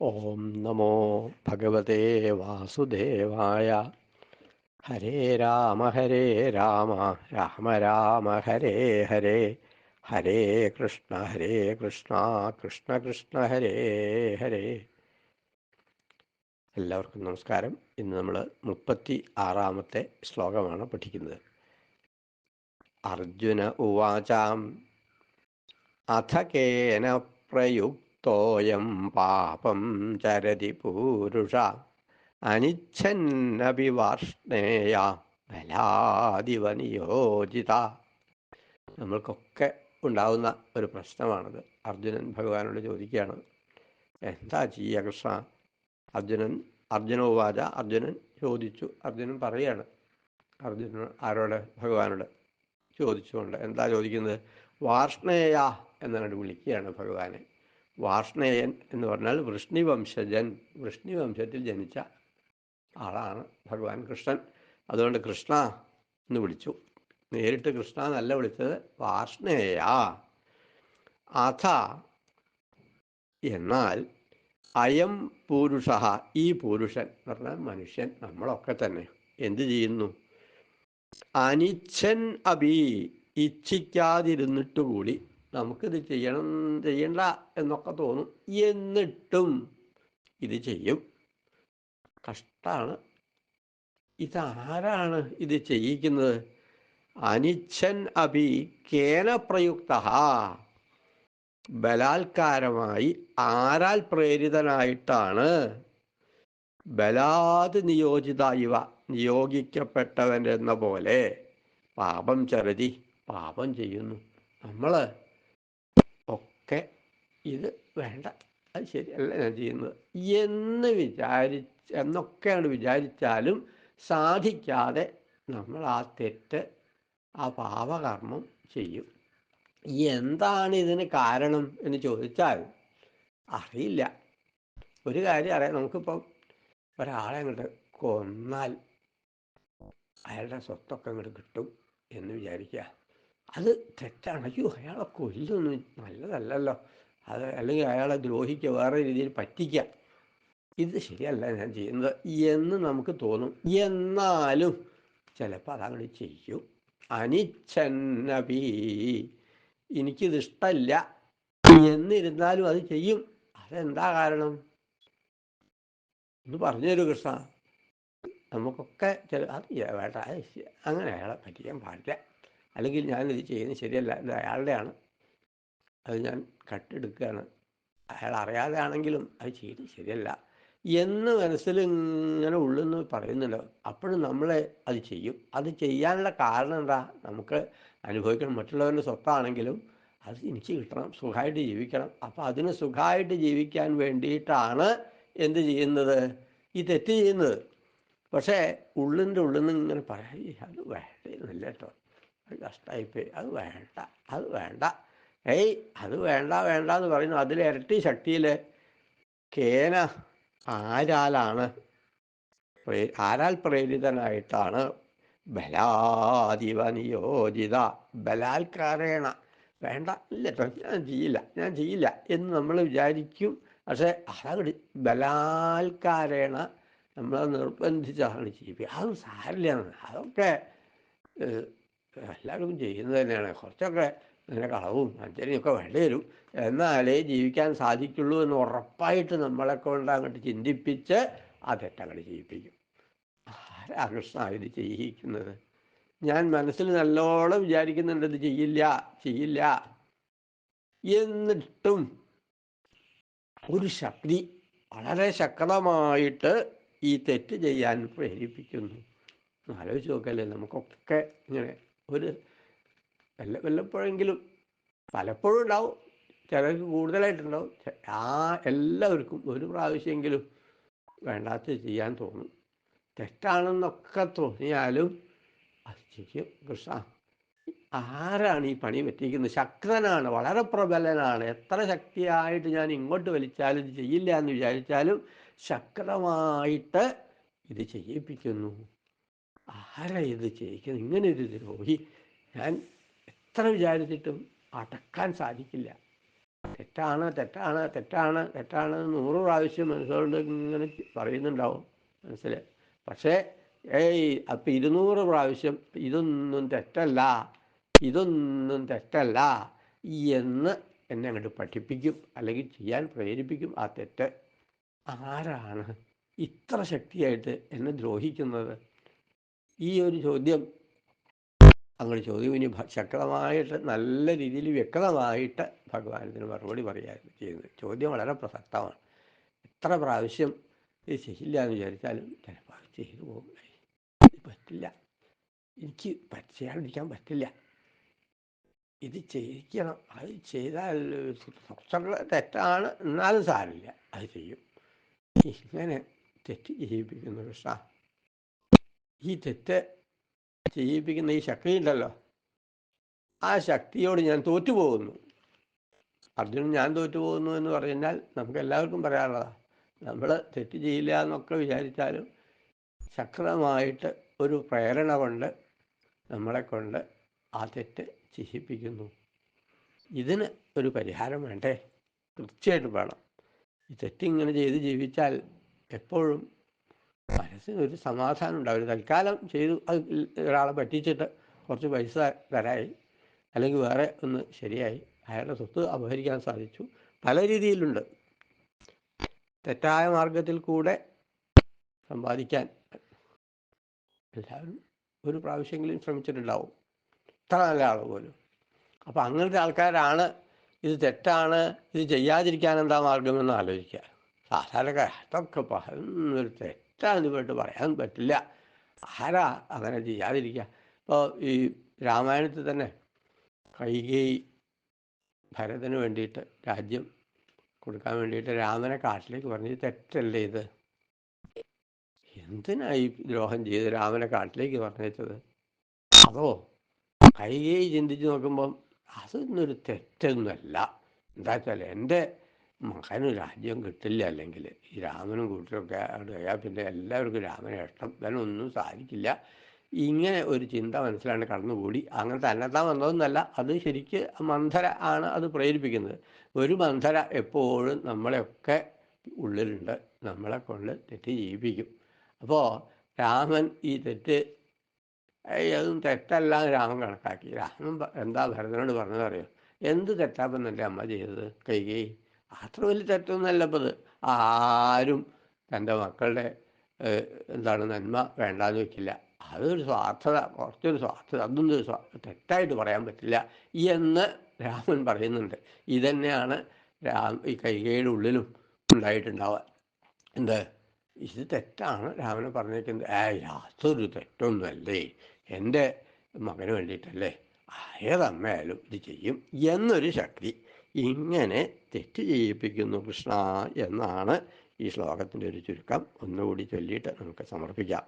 ഓം നമോ ഭഗവതേ വാസുദേവായ. ഹരേ രാമ ഹരേ രാമ രാമ രാമ ഹരേ ഹരേ. ഹരേ കൃഷ്ണ ഹരേ കൃഷ്ണ കൃഷ്ണ കൃഷ്ണ ഹരേ ഹരേ. എല്ലാവർക്കും നമസ്കാരം. ഇന്ന് നമ്മൾ മുപ്പത്തി ആറാമത്തെ ശ്ലോകമാണ് പഠിക്കുന്നത്. അർജുന ഉവാചാം. അഥ കേന പ്രയുക്തോയം പാപം ചരതി പൂരുഷ. അനിച്ഛന്നപി വാർഷ്ണേയ ബലാദിവ നിയോജിത നമ്മൾക്കൊക്കെ ഉണ്ടാവുന്ന ഒരു പ്രശ്നമാണത്. അർജുനൻ ഭഗവാനോട് ചോദിക്കുകയാണ് എന്താ ചെയ്യുക കൃഷ്ണ? അർജുനൻ അർജുനോവാച അർജുനൻ ചോദിച്ചു. അർജുനൻ പറയാണ് അർജുനൻ ആരോട്? ഭഗവാനോട് ചോദിച്ചുകൊണ്ട് എന്താ ചോദിക്കുന്നത്? വാർഷ്ണേയ എന്നാണ് വിളിക്കുകയാണ് ഭഗവാനെ. വാർഷ്ണേയൻ എന്ന് പറഞ്ഞാൽ വൃഷ്ണിവംശജൻ. വൃഷ്ണിവംശത്തിൽ ജനിച്ച ആളാണ് ഭഗവാൻ കൃഷ്ണൻ. അതുകൊണ്ട് കൃഷ്ണ എന്ന് വിളിച്ചു. നേരിട്ട് കൃഷ്ണ എന്നല്ല വിളിച്ചത് വാർഷ്ണേയ. അഥ എന്നാൽ അയം പുരുഷ ഈ പുരുഷൻ എന്ന് പറഞ്ഞാൽ മനുഷ്യൻ നമ്മളൊക്കെ തന്നെ. എന്ത് ചെയ്യുന്നു? അനിച്ഛൻ അഭി ഇച്ഛിക്കാതിരുന്നിട്ട് കൂടി നമുക്കിത് ചെയ്യണം ചെയ്യണ്ട എന്നൊക്കെ തോന്നും. എന്നിട്ടും ഇത് ചെയ്യും. കഷ്ടാണ്. ഇതാരാണ് ഇത് ചെയ്യിക്കുന്നത്? അനിച്ഛൻ അഭി കേന പ്രയുക്ത ബലാത്കാരമായി ആരാൽ പ്രേരിതനായിട്ടാണ്? ബലാത് നിയോജിത ഇവ നിയോഗിക്കപ്പെട്ടവൻ എന്ന പോലെ. പാപം ചരതി പാപം ചെയ്യുന്നു. നമ്മൾ ഇത് വേണ്ട. അത് ശരിയല്ല ഞാൻ ചെയ്യുന്നത് എന്ന് വിചാരിച്ച് എന്നൊക്കെയാണ് വിചാരിച്ചാലും സാധിക്കാതെ നമ്മൾ ആ തെറ്റ് ആ പാപകർമ്മം ചെയ്യും. എന്താണ് ഇതിന് കാരണം എന്ന് ചോദിച്ചാൽ അറിയില്ല. ഒരു കാര്യം അറിയാം. നമുക്കിപ്പം ഒരാളെ അങ്ങോട്ട് കൊന്നാൽ അയാളുടെ സ്വത്തൊക്കെ അങ്ങോട്ട് കിട്ടും എന്ന് വിചാരിക്കുക. അത് തെറ്റാണ്. അയ്യോ അയാളെ കൊല്ലൊന്നും. നല്ലതല്ലല്ലോ. അത് അല്ലെങ്കിൽ അയാളെ ദ്രോഹിക്കുക വേറെ രീതിയിൽ പറ്റിക്കുക. ഇത് ശരിയല്ല ഞാൻ ചെയ്യുന്നത്. എന്ന് നമുക്ക് തോന്നും. എന്നാലും ചിലപ്പോൾ അതങ്ങോട്ട് ചെയ്യും. അനിച്ഛന്നപി എനിക്കിത് ഇഷ്ടമല്ല എന്നിരുന്നാലും അത് ചെയ്യും. അതെന്താ കാരണം? ഒന്ന് പറഞ്ഞു തരൂ കൃഷ്ണ. നമുക്കൊക്കെ ചില അത് വേണ്ട. അങ്ങനെ അയാളെ പറ്റിക്കാൻ പാടില്ല. അല്ലെങ്കിൽ ഞാനിത് ചെയ്യുന്നത് ശരിയല്ല. ഇത് അയാളുടെയാണ്. അത് ഞാൻ കട്ടെടുക്കുകയാണ്. അയാൾ അറിയാതെ ആണെങ്കിലും അത് ചെയ്ത് ശരിയല്ല. എന്ന് മനസ്സിൽ ഇങ്ങനെ ഉള്ളെന്ന് പറയുന്നുണ്ടോ. അപ്പോഴും നമ്മളെ അത് ചെയ്യും. അത് ചെയ്യാനുള്ള കാരണം എന്താ? നമുക്ക് അനുഭവിക്കണം. മറ്റുള്ളവരുടെ സ്വത്താണെങ്കിലും അത് എനിക്ക് കിട്ടണം. സുഖമായിട്ട് ജീവിക്കണം. അപ്പോൾ അതിന് സുഖമായിട്ട് ജീവിക്കാൻ വേണ്ടിയിട്ടാണ് എന്ത് ചെയ്യുന്നത്? ഈ തെറ്റ് ചെയ്യുന്നത്. പക്ഷേ ഉള്ളിന്റെ ഉള്ളിൽ നിന്ന് ഇങ്ങനെ പറയാം. അത് വേണ്ടിയിരുന്നില്ല കേട്ടോ. അത് കഷ്ടമായിപ്പോയി അത് വേണ്ട. അത് വേണ്ട. ഏയ് അത് വേണ്ട വേണ്ട എന്ന് പറയുന്നു. അതിൽ ഇരട്ടി ശക്തിയിൽ കേന ആരാലാണ്? ആരാൽ പ്രേരിതനായിട്ടാണ്? ബലാദിവ നിയോജിത ബലാത്കാരേണ. വേണ്ട ഇല്ല ഞാൻ ചെയ്യില്ല ഞാൻ ചെയ്യില്ല എന്ന് നമ്മൾ വിചാരിക്കും. പക്ഷേ അതങ്ങോട്ട് ബലാത്കാരേണ നമ്മളെ നിർബന്ധിച്ചാണ് ചെയ്യിപ്പിക്കുക അതും സാരില്ല അതൊക്കെ എല്ലാവരും ചെയ്യുന്നത് തന്നെയാണ്. കുറച്ചൊക്കെ അങ്ങനെ കളവും. അഞ്ചരിയൊക്കെ വേണ്ടി വരും. എന്നാലേ ജീവിക്കാൻ സാധിക്കുള്ളൂ എന്ന് ഉറപ്പായിട്ട് നമ്മളെ കൊണ്ട് അങ്ങോട്ട് ചിന്തിപ്പിച്ച് ആ തെറ്റങ്ങൾ ചെയ്യിപ്പിക്കും. ആരാ കൃഷ്ണ ഇത് ചെയ്യിക്കുന്നത്? ഞാൻ മനസ്സിൽ നല്ലോണം വിചാരിക്കുന്നുണ്ട് ഇത് ചെയ്യില്ല ചെയ്യില്ല. എന്നിട്ടും ഒരു ശക്തി വളരെ ശക്തമായിട്ട് ഈ തെറ്റ് ചെയ്യാൻ പ്രേരിപ്പിക്കുന്നു. ആലോചിച്ച് നോക്കല്ലേ നമുക്കൊക്കെ ഇങ്ങനെ ഒരു വല്ല വല്ലപ്പോഴെങ്കിലും പലപ്പോഴും ഉണ്ടാവും. ചിലർക്ക് കൂടുതലായിട്ടുണ്ടാവും. ആ എല്ലാവർക്കും ഒരു പ്രാവശ്യമെങ്കിലും വേണ്ടാത്ത ചെയ്യാൻ തോന്നും. തെറ്റാണെന്നൊക്കെ തോന്നിയാലും അത് ചെയ്യും കൃഷ്ണ ആരാണ് ഈ പണി പറ്റിക്കുന്നത് ശക്തനാണ് വളരെ പ്രബലനാണ്. എത്ര ശക്തിയായിട്ട് ഞാൻ ഇങ്ങോട്ട് വലിച്ചാലും ഇത് ചെയ്യില്ല എന്ന് വിചാരിച്ചാലും ശക്തമായിട്ട് ഇത് ചെയ്യിപ്പിക്കുന്നു. ആരാ ഇത് ചെയ്യിക്കുന്നത്? ഇങ്ങനെ ഒരു ദ്രോഹി. ഞാൻ എത്ര വിചാരിച്ചിട്ടും അടക്കാൻ സാധിക്കില്ല. തെറ്റാണ് തെറ്റാണ് തെറ്റാണ് തെറ്റാണ് നൂറ് പ്രാവശ്യം മനസ്സുകൊണ്ട് ഇങ്ങനെ പറയുന്നുണ്ടാവും മനസ്സിൽ പക്ഷേ ഏയ് അപ്പം ഇരുന്നൂറ് പ്രാവശ്യം ഇതൊന്നും തെറ്റല്ല ഇതൊന്നും തെറ്റല്ല എന്ന് എന്നെ അങ്ങോട്ട് പഠിപ്പിക്കും അല്ലെങ്കിൽ ചെയ്യാൻ പ്രേരിപ്പിക്കും ആ തെറ്റ്. ആരാണ് ഇത്ര ശക്തിയായിട്ട് എന്നെ ദ്രോഹിക്കുന്നത്? ഈ ഒരു ചോദ്യം അങ്ങനെ ചോദ്യം ഇനി ശക്തമായിട്ട് നല്ല രീതിയിൽ വ്യക്തമായിട്ട് ഭഗവാനത്തിന് മറുപടി പറയുകയായിരുന്നു ചെയ്യുന്നത്. ചോദ്യം വളരെ പ്രസക്തമാണ്. എത്ര പ്രാവശ്യം ഇത് ചെയ്യില്ല എന്ന് വിചാരിച്ചാലും ചിലപ്പോൾ ചെയ്തു പോകും. പറ്റില്ല. എനിക്ക് ചെയ്യാതിരിക്കാൻ പറ്റില്ല. ഇത് ചെയ്യിക്കണം. അത് ചെയ്താൽ തെറ്റാണ്. എന്നാലും സാരില്ല അത് ചെയ്യും. ഇങ്ങനെ തെറ്റ് ചെയ്യിപ്പിക്കുന്നു കൃഷ്ണ ഈ തെറ്റ് ചെയ്യിപ്പിക്കുന്ന ഈ ശക്തി ഉണ്ടല്ലോ ആ ശക്തിയോട് ഞാൻ തോറ്റുപോകുന്നു. അർജുനൻ ഞാൻ തോറ്റുപോകുന്നു എന്ന് പറഞ്ഞാൽ നമുക്ക് എല്ലാവർക്കും പറയാനുള്ളതാണ് നമ്മൾ തെറ്റ് ചെയ്യില്ല എന്നൊക്കെ വിചാരിച്ചാലും ശക്തമായിട്ട് ഒരു പ്രേരണ കൊണ്ട് നമ്മളെ കൊണ്ട് ആ തെറ്റ് ചെയ്യിപ്പിക്കുന്നു ഇതിന് ഒരു പരിഹാരം വേണ്ടേ? തീർച്ചയായിട്ടും വേണം. ഈ തെറ്റിങ്ങനെ ചെയ്ത് ജീവിച്ചാൽ എപ്പോഴും മനസ്സിന് ഒരു സമാധാനം ഉണ്ടാവില്ല തൽക്കാലം ചെയ്തു. അത് ഒരാളെ പറ്റിച്ചിട്ട് കുറച്ച് പൈസ തരായി. അല്ലെങ്കിൽ വേറെ ഒന്ന് ശരിയായി. അയാളുടെ സ്വത്ത് അപഹരിക്കാൻ സാധിച്ചു. പല രീതിയിലുണ്ട്. തെറ്റായ മാർഗത്തിൽ കൂടെ സമ്പാദിക്കാൻ എല്ലാവരും ഒരു പ്രാവശ്യമെങ്കിലും ശ്രമിച്ചിട്ടുണ്ടാവും. ഇത്ര നല്ല ആൾ പോലും. അപ്പം അങ്ങനത്തെ ആൾക്കാരാണ്. ഇത് തെറ്റാണ്. ഇത് ചെയ്യാതിരിക്കാൻ എന്താ മാർഗമെന്ന് ആലോചിക്കുക. സാധാരണക്കാർ അതൊക്കെ ഒരു തെറ്റാന്ന് പോയിട്ട് പറയാൻ പറ്റില്ല. ആരാ അങ്ങനെ ചെയ്യാതിരിക്കുക ഇപ്പോൾ ഈ രാമായണത്തിൽ തന്നെ കൈകേയി ഭരതന് വേണ്ടിയിട്ട് രാജ്യം കൊടുക്കാൻ വേണ്ടിയിട്ട് രാമനെ കാട്ടിലേക്ക് പറഞ്ഞ് തെറ്റല്ലേ ഇത്? എന്തിനാ ഈ ദ്രോഹം ചെയ്ത് രാമനെ കാട്ടിലേക്ക് പറഞ്ഞത് അതോ കൈകേയി ചിന്തിച്ച് നോക്കുമ്പം അതൊന്നൊരു തെറ്റൊന്നുമല്ല എന്താ വെച്ചാൽ എന്റെ മകന് രാജ്യം കിട്ടില്ല. അല്ലെങ്കിൽ ഈ രാമനും കൂട്ടരൊക്കെ അവിടെ പിന്നെ എല്ലാവർക്കും രാമനെ ഇഷ്ടം. ഇവനൊന്നും സാധിക്കില്ല. ഇങ്ങനെ ഒരു ചിന്ത മനസ്സിലാണ് കടന്നുകൂടി. അങ്ങനെ തന്നെത്താൻ വന്നതൊന്നല്ല. അത് ശരിക്ക് മന്ധര ആണ് അത് പ്രേരിപ്പിക്കുന്നത്. ഒരു മന്ധര എപ്പോഴും നമ്മളെയൊക്കെ ഉള്ളിലുണ്ട്. നമ്മളെ കൊണ്ട് തെറ്റ് ചെയ്യിപ്പിക്കും. അപ്പോൾ രാമൻ ഈ തെറ്റ് അതും തെറ്റല്ല രാമൻ കണക്കാക്കി. രാമൻ എന്താ ഭരതനോട് പറഞ്ഞതറിയോ എന്ത് തെറ്റാപ്പെന്നല്ലേ അമ്മ ചെയ്തത്? കൈകേയി. അത്ര വലിയ തെറ്റൊന്നുമല്ല ഇപ്പം ഇത് ആരും തന്റെ മക്കളുടെ എന്താണ് നന്മ വേണ്ടാന്ന് വെക്കില്ല. അതൊരു സ്വാർത്ഥത കുറച്ചൊരു സ്വാർത്ഥത അതൊന്നും ഒരു തെറ്റായിട്ട് പറയാൻ പറ്റില്ല എന്ന് രാമൻ പറയുന്നുണ്ട്. ഇതന്നെയാണ് രാം ഈ കൈകയുടെ ഉള്ളിലും ഉണ്ടായിട്ടുണ്ടാവുക. എന്ത്? ഇത് തെറ്റാണ് രാമനെ പറഞ്ഞേക്കുന്നത് ഏ യാതൊരു തെറ്റൊന്നുമല്ലേ? എന്റെ മകന് വേണ്ടിയിട്ടല്ലേ? ഏതമ്മയായാലും ഇത് ചെയ്യും എന്നൊരു ശക്തി. ഇങ്ങനെ തെറ്റ് ചെയ്യിപ്പിക്കുന്നു കൃഷ്ണ എന്നാണ് ഈ ശ്ലോകത്തിന്റെ ഒരു ചുരുക്കം. ഒന്നുകൂടി ചൊല്ലിയിട്ട് നമുക്ക് സമർപ്പിക്കാം.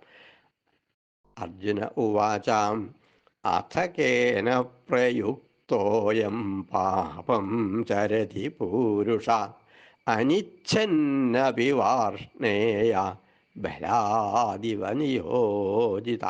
അർജുന ഉവാചാം അഥകേന പ്രയുക്തോയം പാപം ചരതി പൂരുഷ അനിച്ഛന്നപി വാർഷ്ണേയ ബലാദിവ നിയോജിത